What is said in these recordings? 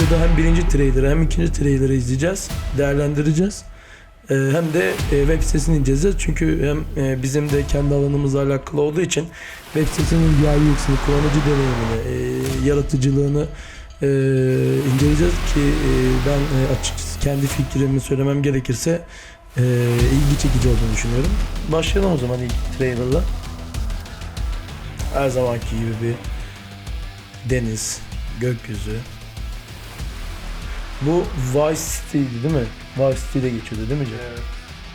videoda hem birinci trailer'ı hem ikinci trailer'ı izleyeceğiz, değerlendireceğiz. Ee, hem de e, web sitesini inceleyeceğiz. Çünkü hem e, bizim de kendi alanımızla alakalı olduğu için web sitesinin UI kullanıcı deneyimini, e, yaratıcılığını e, inceleyeceğiz ki ben açıkçası kendi fikrimi söylemem gerekirse ilgi çekici olduğunu düşünüyorum. Başlayalım o zaman ilk trailer'la. Her zamanki gibi bir deniz, gökyüzü. Bu Vice City'ydi değil mi? Vice City'de geçiyordu değil mi? Cem? Evet.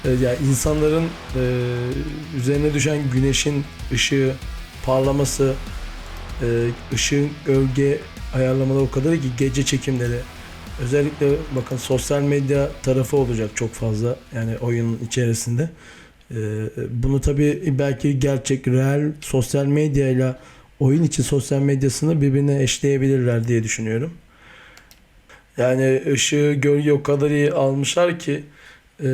Evet, yani insanların e, üzerine düşen güneşin ışığı parlaması, e, ışığın gölge ayarlamaları o kadar ki gece çekimleri. Özellikle bakın sosyal medya tarafı olacak çok fazla yani oyunun içerisinde. E, bunu tabii belki gerçek, real sosyal medyayla oyun içi sosyal medyasını birbirine eşleyebilirler diye düşünüyorum. Yani ışığı, gölge o kadar iyi almışlar ki e, e,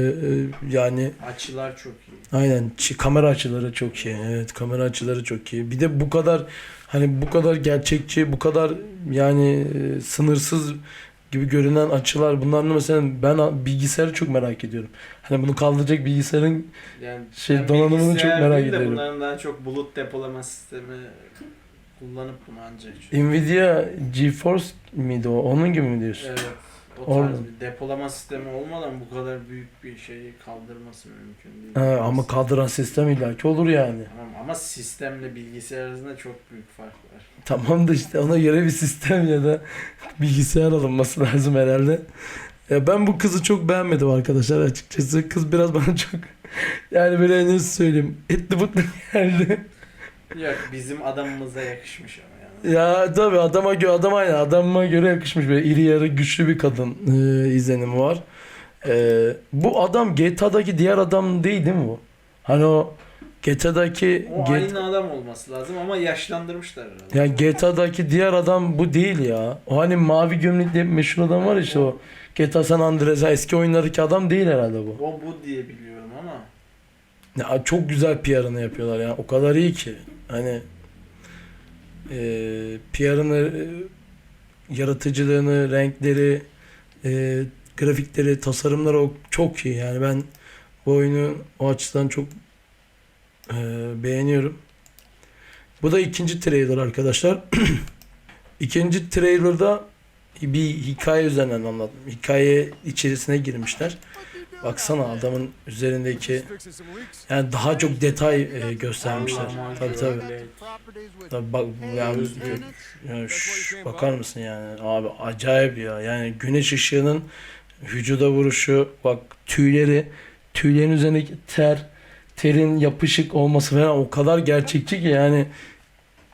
yani Açılar çok iyi. aynen kamera açıları çok iyi. Evet kamera açıları çok iyi. Bir de bu kadar hani bu kadar gerçekçi, bu kadar yani e, sınırsız gibi görünen açılar bunların mesela ben bilgisayarı çok merak ediyorum. Hani bunu kaldıracak bilgisayarın Yani Şey, ben donanımını çok merak ediyorum. Bunların daha çok bulut depolama sistemi kullanıp bunu ancak çözüyor. Nvidia GeForce miydi o? Onun gibi mi diyorsun? Evet. O tarz Orada. bir depolama sistemi olmadan bu kadar büyük bir şeyi kaldırması mümkün değil. Ha, ama kaldıran sistem illaki olur yani. Tamam ama sistemle bilgisayar arasında çok büyük fark var. Tamam da işte ona göre bir sistem ya da bilgisayar alınması lazım herhalde. Ya ben bu kızı çok beğenmedim arkadaşlar açıkçası. Kız biraz bana çok yani böyle nasıl söyleyeyim etli butlu geldi. Yok bizim adamımıza yakışmış ama yani. Ya tabii adama göre adam aynı adama göre yakışmış böyle iri yarı güçlü bir kadın e, izlenimi var. E, bu adam GTA'daki diğer adam değil değil mi bu? Hani o GTA'daki O G- aynı adam olması lazım ama yaşlandırmışlar herhalde. Ya GTA'daki diğer adam bu değil ya. O hani mavi gömlekli meşhur adam var işte o. GTA San Andreas eski oyunlardaki adam değil herhalde bu. O bu diye biliyorum ama. Ya çok güzel PR'ını yapıyorlar ya. O kadar iyi ki. Hani e, PR'ını yaratıcılığını, renkleri, e, grafikleri, tasarımları o çok iyi. Yani ben bu oyunu o açıdan çok e, beğeniyorum. Bu da ikinci trailer arkadaşlar. ikinci trailer'da bir hikaye üzerinden anlattım. Hikaye içerisine girmişler. Baksana adamın üzerindeki yani daha çok detay e, göstermişler. Tabii. öyle. Tabii bak yani, yani şş, bakar mısın yani abi acayip ya. Yani güneş ışığının vücuda vuruşu bak tüyleri tüylerin üzerindeki ter terin yapışık olması falan o kadar gerçekçi ki yani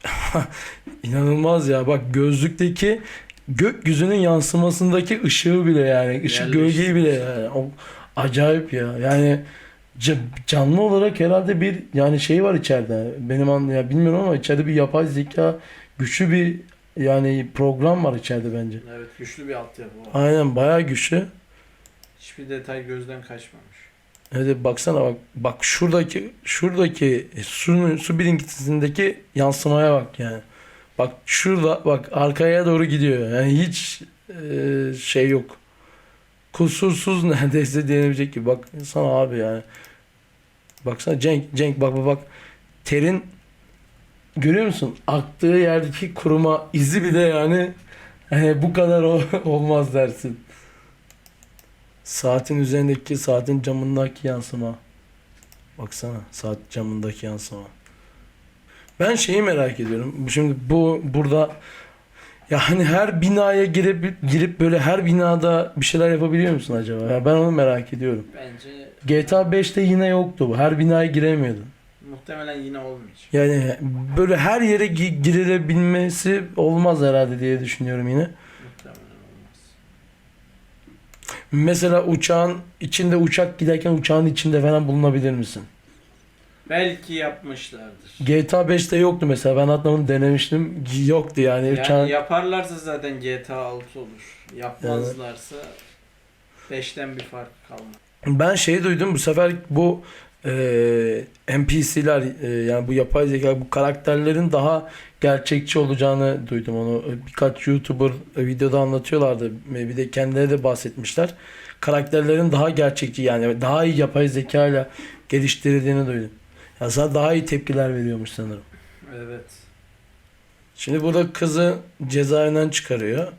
inanılmaz ya. Bak gözlükteki gökyüzünün yansımasındaki ışığı bile yani ışık gölgeyi bile yani o acayip ya. Yani ca- canlı olarak herhalde bir yani şey var içeride. Benim an ya bilmiyorum ama içeride bir yapay zeka güçlü bir yani program var içeride bence. Evet güçlü bir altyapı var. Aynen bayağı güçlü. Hiçbir detay gözden kaçmamış. Evet baksana bak bak şuradaki şuradaki su su birincisindeki yansımaya bak yani. Bak şurada bak arkaya doğru gidiyor. Yani hiç e, şey yok. Kusursuz neredeyse denebilecek gibi. Bak sana abi yani. Baksana Cenk Cenk bak bak bak. Terin görüyor musun? Aktığı yerdeki kuruma izi bile yani hani bu kadar olmaz dersin. Saatin üzerindeki saatin camındaki yansıma. Baksana saat camındaki yansıma. Ben şeyi merak ediyorum. Şimdi bu burada ya hani her binaya girip girip böyle her binada bir şeyler yapabiliyor musun acaba? Ya ben onu merak ediyorum. Bence GTA 5'te yine yoktu bu. Her binaya giremiyordun. muhtemelen yine olmayacak. Yani böyle her yere gi- girilebilmesi olmaz herhalde diye düşünüyorum yine. Muhtemelen olmaz. Mesela uçağın içinde uçak giderken uçağın içinde falan bulunabilir misin? Belki yapmışlardır. GTA 5'te yoktu mesela. Ben hatta onu denemiştim. Yoktu yani. Yani Uçağın... yaparlarsa zaten GTA 6 olur. Yapmazlarsa 5'ten bir fark kalmaz. Ben şey duydum bu sefer bu e, NPC'ler e, yani bu yapay zeka bu karakterlerin daha gerçekçi olacağını duydum onu birkaç YouTuber videoda anlatıyorlardı bir de kendileri de bahsetmişler karakterlerin daha gerçekçi yani daha iyi yapay zeka ile geliştirildiğini duydum. Ya sana daha iyi tepkiler veriyormuş sanırım. Evet. Şimdi burada kızı cezaevinden çıkarıyor.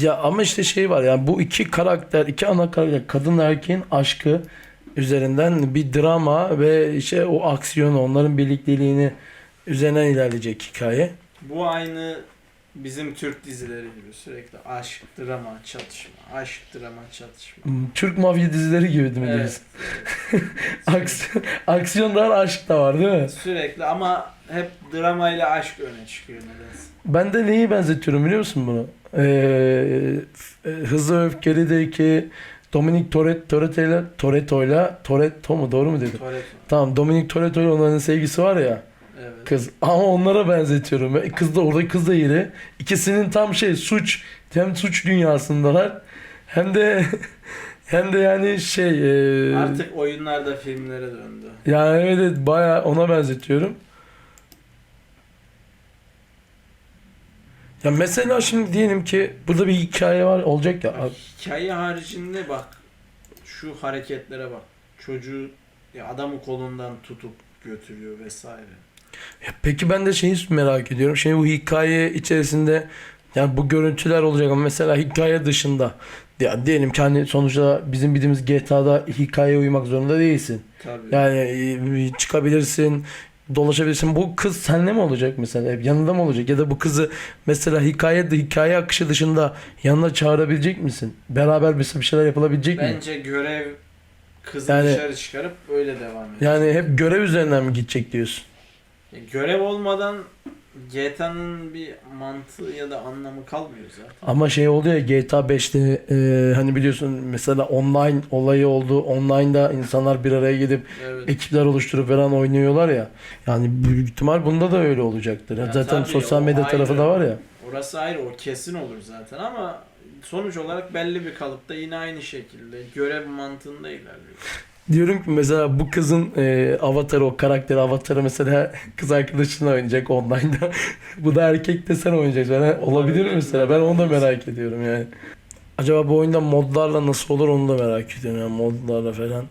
Ya ama işte şey var yani bu iki karakter, iki ana karakter, kadın erkeğin aşkı üzerinden bir drama ve işte o aksiyonu, onların birlikteliğini üzerinden ilerleyecek hikaye. Bu aynı bizim Türk dizileri gibi sürekli aşk, drama, çatışma, aşk, drama, çatışma. Hmm, Türk mafya dizileri gibi değil mi Evet. diyorsun? Aksiyon, da var, aşk da var değil mi? Sürekli ama hep drama ile aşk öne çıkıyor nedense. Ben de neyi benzetiyorum biliyor musun bunu? Ee, f- e, Hızlı ve Öfkeli'deki Dominic Toret, Toretto'yla Toretto'yla Toretto mu doğru mu dedim? Tuvalet Tamam Dominic Toretto'yla onların sevgisi var ya Evet. kız ama onlara benzetiyorum. Kız da orada kız da iri. İkisinin tam şey suç hem suç dünyasındalar hem de hem de yani şey e, Artık oyunlarda filmlere döndü. yani evet, evet bayağı ona benzetiyorum. Ya mesela şimdi diyelim ki burada bir hikaye var olacak ya. Bak, hikaye haricinde bak şu hareketlere bak. Çocuğu ya adamı kolundan tutup götürüyor vesaire. Ya Peki ben de şeyi merak ediyorum. Şey bu hikaye içerisinde yani bu görüntüler olacak ama mesela hikaye dışında ya diyelim ki hani sonuçta bizim bildiğimiz GTA'da hikayeye uymak zorunda değilsin. Tabii. Yani e, çıkabilirsin, dolaşabilirsin. Bu kız seninle mi olacak mesela? Hep yanında mı olacak? Ya da bu kızı mesela hikaye hikaye akışı dışında yanına çağırabilecek misin? Beraber mesela bir şeyler yapılabilecek mi? Bence görev kızı Yani- dışarı çıkarıp öyle devam ediyor. Yani hep görev üzerinden mi gidecek diyorsun? Ya görev olmadan GTA'nın bir mantığı ya da anlamı kalmıyor zaten. Ama şey oldu ya GTA 5'te e, hani biliyorsun mesela online olayı oldu. Online'da insanlar bir araya gidip Evet. ekipler oluşturup falan oynuyorlar ya. Yani büyük ihtimal bunda da öyle olacaktır. Ya Zaten tabii, sosyal o medya ayrı. tarafı da var ya. Orası ayrı o kesin olur zaten ama sonuç olarak belli bir kalıpta yine aynı şekilde görev mantığında ilerliyor. Diyorum ki mesela bu kızın e, avatarı o karakteri avatarı mesela kız arkadaşınla oynayacak online'da. bu da erkek de sen oynayacaksın. Yani olabilir mi mesela? Ben onu da merak ediyorum yani. Acaba bu oyunda modlarla nasıl olur onu da merak ediyorum yani modlarla falan.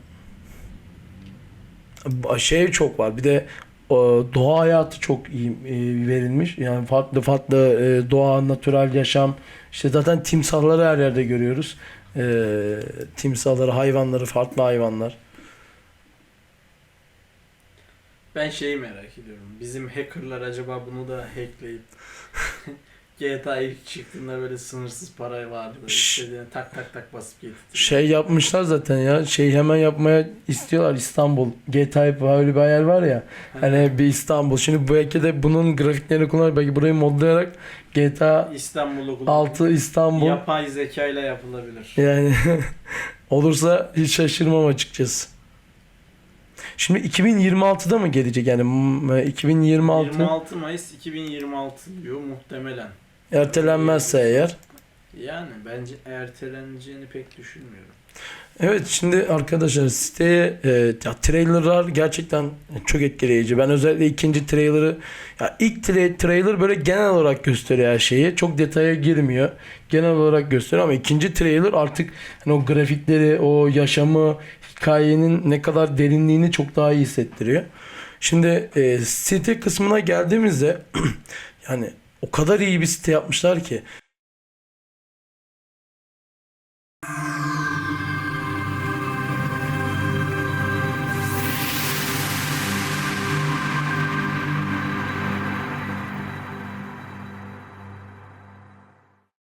Şey çok var. Bir de doğa hayatı çok iyi e, verilmiş. Yani farklı farklı e, doğa, natürel yaşam. İşte zaten timsahları her yerde görüyoruz. E, timsahları, hayvanları, farklı hayvanlar. Ben şeyi merak ediyorum. Bizim hackerlar acaba bunu da hackleyip GTA ilk çıktığında böyle sınırsız para vardı. İstediğine tak tak tak basıp getirtiyor. Şey yapmışlar zaten ya. Şey hemen yapmaya istiyorlar İstanbul. GTA böyle bir hayal var ya. Hani bir İstanbul. Şimdi belki de bunun grafiklerini kullanarak belki burayı modlayarak GTA İstanbul'u kullan- 6 İstanbul Yapay zeka ile yapılabilir. yani olursa hiç şaşırmam açıkçası. Şimdi 2026'da mı gelecek yani m- 2026 26 Mayıs 2026 diyor muhtemelen. ertelenmezse eğer. Yani bence erteleneceğini pek düşünmüyorum. Evet şimdi arkadaşlar siteye e, ya, trailerlar gerçekten çok etkileyici. Ben özellikle ikinci trailer'ı ya ilk tra- trailer böyle genel olarak gösteriyor her şeyi. Çok detaya girmiyor. Genel olarak gösteriyor ama ikinci trailer artık hani o grafikleri, o yaşamı, hikayenin ne kadar derinliğini çok daha iyi hissettiriyor. Şimdi e, site kısmına geldiğimizde yani o kadar iyi bir site yapmışlar ki